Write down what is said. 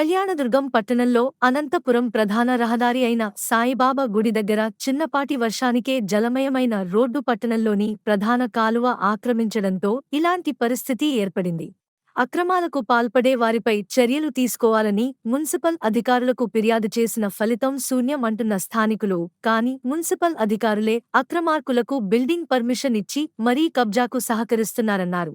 కళ్యాణదుర్గం పట్టణంలో అనంతపురం ప్రధాన రహదారి అయిన సాయిబాబా గుడి దగ్గర చిన్నపాటి వర్షానికే జలమయమైన రోడ్డు పట్టణంలోని ప్రధాన కాలువ ఆక్రమించడంతో ఇలాంటి పరిస్థితి ఏర్పడింది. అక్రమాలకు పాల్పడే వారిపై చర్యలు తీసుకోవాలని మున్సిపల్ అధికారులకు ఫిర్యాదు చేసిన ఫలితం శూన్యం అంటున్న స్థానికులు. కాని మున్సిపల్ అధికారులే అక్రమార్కులకు బిల్డింగ్ పర్మిషన్ ఇచ్చి మరీ కబ్జాకు సహకరిస్తున్నారన్నారు.